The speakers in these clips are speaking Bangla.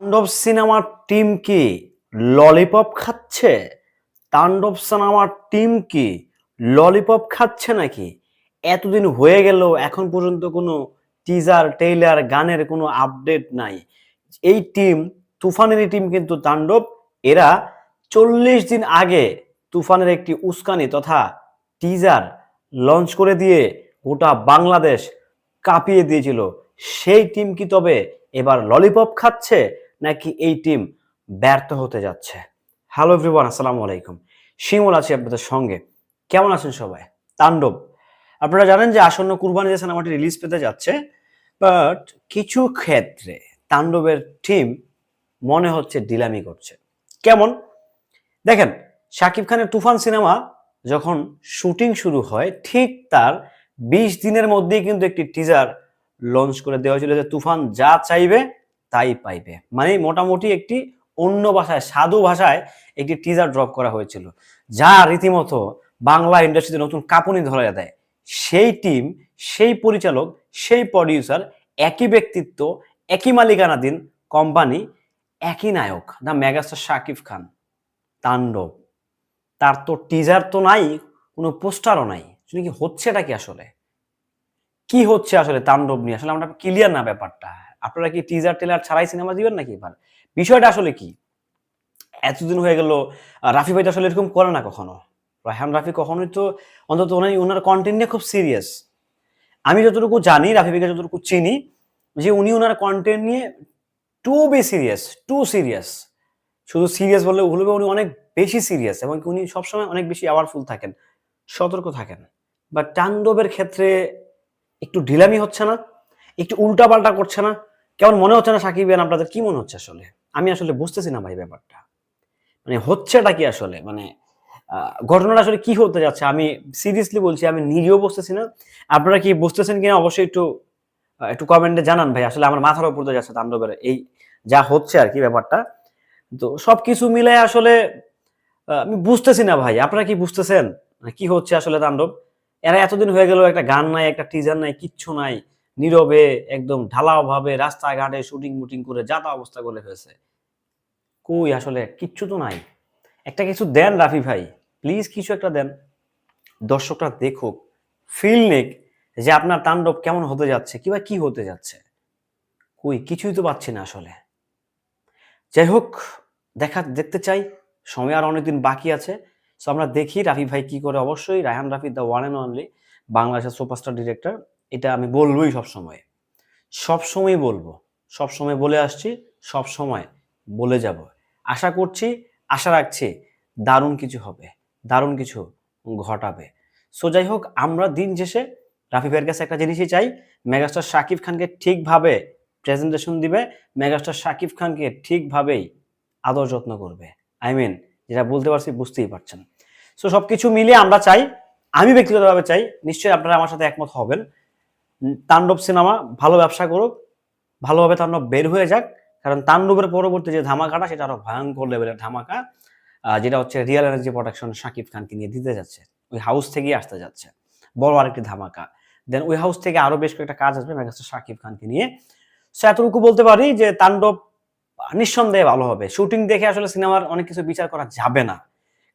তাণ্ডব সিনেমার টিম কি ললিপপ খাচ্ছে? তাণ্ডব সিনেমার টিম কি ললিপপ খাচ্ছে নাকি? এতদিন হয়ে গেল, এখন পর্যন্ত কোনো টিজার টেইলার গানের কোনো আপডেট নাই। এই টিম তুফানেরই টিম কিন্তু তাণ্ডব। এরা চল্লিশ দিন আগে তুফানের একটি উস্কানি তথা টিজার লঞ্চ করে দিয়ে গোটা বাংলাদেশ কাঁপিয়ে দিয়েছিল। সেই টিম কি তবে এবার ললিপপ খাচ্ছে? নাকি এই টিম ব্যর্থ হতে যাচ্ছে? হ্যালো এভরিওয়ান আসসালামু আলাইকুম। শিমুল আছি আপনাদের সঙ্গে। কেমন আছেন সবাই? তাণ্ডব। আপনারা জানেন যে আসন্ন কুরবানি যে সিনেমাটি রিলিজ পেতে যাচ্ছে বাট কিছু ক্ষেত্রে তাণ্ডবের টিম মনে হচ্ছে ডিলামি করছে। কেমন? দেখেন, শাকিব খানের তুফান সিনেমা যখন শুটিং শুরু হয়, ঠিক তার বিশ দিনের মধ্যেই কিন্তু একটি টিজার লঞ্চ করে দেওয়া হয়েছিল যে তুফান যা চাইবে তাই পাইবে। মানে মোটামুটি একটি অন্য ভাষায়, সাধু ভাষায় একটি টিজার ড্রপ করা হয়েছিল। যা রীতিমতো বাংলা ইন্ডাস্ট্রিতে নতুন কাঁপুনি ধরা দেয়। সেই টিম সেই পরিচালক, সেই প্রডিউসার একই ব্যক্তিত্ব, একই মালিকানাধীন কোম্পানি একই নায়ক দ্য মেগাস্টার শাকিব খান, তাণ্ডব। তার তো টিজার তো নাই, কোনো পোস্টারও নাই। কি হচ্ছেটা কি আসলে? কি হচ্ছে আসলে তাণ্ডব নিয়ে? আসলে আমরা ক্লিয়ার না ব্যাপারটা। আপনারা কি টিজার টেলার ছাড়াই সিনেমা দিবেন নাকি এবার? বিষয়টা আসলে কি? এতদিন হয়ে গেল রাফি ভাই তো আসলে এরকম করে না কখনো। রায়হান রাফি কখনোই তো অন্তত ওনার ওনার কন্টেন্ট নিয়ে খুব সিরিয়াস আমি যতটুকু জানি, রাফি ভাইকে যতটুকু চিনি, যে উনি ওনার কন্টেন্ট নিয়ে to be serious too serious শুধু সিরিয়াস বললে ভুল উনি অনেক বেশি সিরিয়াস এবং উনি সবসময় অনেক বেশি আওয়ারফুল থাকেন, সতর্ক থাকেন। বা তাণ্ডবের ক্ষেত্রে একটু ঢিলামি হচ্ছে না, একটু উল্টাপাল্টা করছে না। কেমন মনে হচ্ছে না সাকিব ইয়ান, আপনাদের কি মনে হচ্ছে আসলে? আমি আসলে বুঝতেছি না ভাই ব্যাপারটা। মানে হচ্ছেটা কি আসলে? মানে ঘটনাটা আসলে কি হতে যাচ্ছে? আমি সিরিয়াসলি বলছি, আমি নিজেও বুঝতেছি না। আপনারা কি বুঝতেছেন কিনা অবশ্যই একটু একটু কমেন্টে জানান ভাই। আসলে আমার মাথার উপর দিয়ে যাচ্ছে তাণ্ডবের এই যা হচ্ছে আর কি ব্যাপারটা। তো সবকিছু মিলে আসলে আমি বুঝতেছি না ভাই। আপনারা কি বুঝতেছেন? মানে কি হচ্ছে আসলে তাণ্ডব? এরা এতদিন হয়ে গেল, একটা গান নাই, একটা টিজার নাই, কিচ্ছু নাই, নীরবে, একদম ঢালাও ভাবে রাস্তাঘাটে শুটিং মুটিং করে যাতা অবস্থা করে ফেলছে। কই আসলে, কিচ্ছু তো নাই। একটা কিছু দেন রাফি ভাই প্লিজ কিছু একটা দেন। দর্শকরা দেখুক ফিল নেক যে আপনার তাণ্ডব কেমন হতে যাচ্ছে, কিংবা কি হতে যাচ্ছে। কই, কিছুই তো পাচ্ছি না আসলে। যাই হোক, দেখা, দেখতে চাই, সময় আর অনেকদিন বাকি আছে। সো আমরা দেখি রাফি ভাই কি করে। অবশ্যই Raihan Rafi the one and only বাংলাদেশের সুপারস্টার ডিরেক্টর এটা আমি বলবোই সবসময়। সবসময় বলব, সবসময় বলে আসছি সব সময় বলে যাব। আশা করছি, আশা রাখছি দারুণ কিছু হবে, দারুণ কিছু ঘটাবে। সো যাই হোক, আমরা দিন শেষে রাফি ভাইয়ের কাছে একটা জিনিসই চাই, মেগাস্টার শাকিব খানকে ঠিকভাবে প্রেজেন্টেশন দিবে, মেগাস্টার শাকিব খানকে ঠিকভাবেই আদর যত্ন করবে। আই মিন যেটা বলতে পারছি বুঝতেই পারছেন। সো সব কিছু মিলিয়ে আমরা চাই, আমি ব্যক্তিগতভাবে চাই, নিশ্চয়ই আপনারা আমার সাথে একমত হবেন। তাণ্ডব সিনেমা ভালো ব্যবসা করুক, ভালোভাবে তাণ্ডব বের হয়ে যাক, কারণ তাণ্ডবের পরবর্তী যে ধামাকাটা, সেটা আরও ভয়ঙ্কর লেভেলের ধামাকা যেটা হচ্ছে রিয়েল এনার্জি প্রোডাকশন শাকিব খানকে নিয়ে দিতে যাচ্ছে, ওই হাউস থেকেই আসতে যাচ্ছে। বড় আরেকটি ধামাকা। দেন ওই হাউস থেকে আরও বেশ কয়েকটা কাজ আসবে মেগাস্টার শাকিব খানকে নিয়ে। সো এতটুকু বলতে পারি যে তাণ্ডব নিঃসন্দেহে ভালো হবে। শুটিং দেখে আসলে সিনেমার অনেক কিছু বিচার করা যাবে না।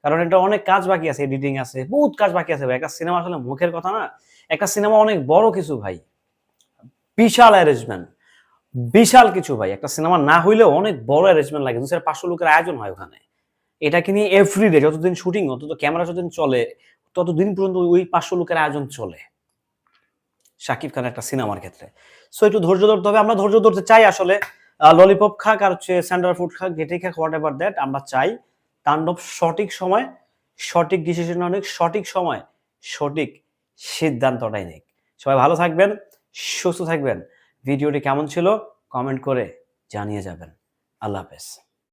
কারণ এটা অনেক কাজ বাকি আছে এডিটিং আছে, বহুত কাজ বাকি আছে ভাই। একটা সিনেমা আসলে মুখের কথা না, একটা সিনেমা অনেক বড় কিছু ভাই। বিশাল অ্যারেঞ্জমেন্ট বিশাল কিছু ভাই। একটা সিনেমা না হইলেও অনেক বড় অ্যারেঞ্জমেন্ট লাগে। দুশো পাঁচশো লোকের আয়োজন হয় ওখানে। এটাকে নিয়ে এভরিডে যতদিন শুটিং অন্তত ক্যামেরা যতদিন চলে, ততদিন পর্যন্ত ওই পাঁচশো লোকের আয়োজন চলে। শাকিব খানের একটা সিনেমার ক্ষেত্রে। সো একটু ধৈর্য ধরতে হবে। আমরা ধৈর্য ধরতে চাই আসলে ললিপপ খাক আর হচ্ছে স্যান্ডার ফুড খাক গেটে খাক হোয়াট এভার দ্যাট আমরা চাই। তাণ্ডব সঠিক সময়, সঠিক ডিসিশন অনেক, সঠিক সময়, সঠিক সিদ্ধান্তটাই নেই সবাই ভালো থাকবেন, সুস্থ থাকবেন। ভিডিওটি কেমন ছিল? কমেন্ট করে জানিয়ে যাবেন। আল্লাহ হাফেজ।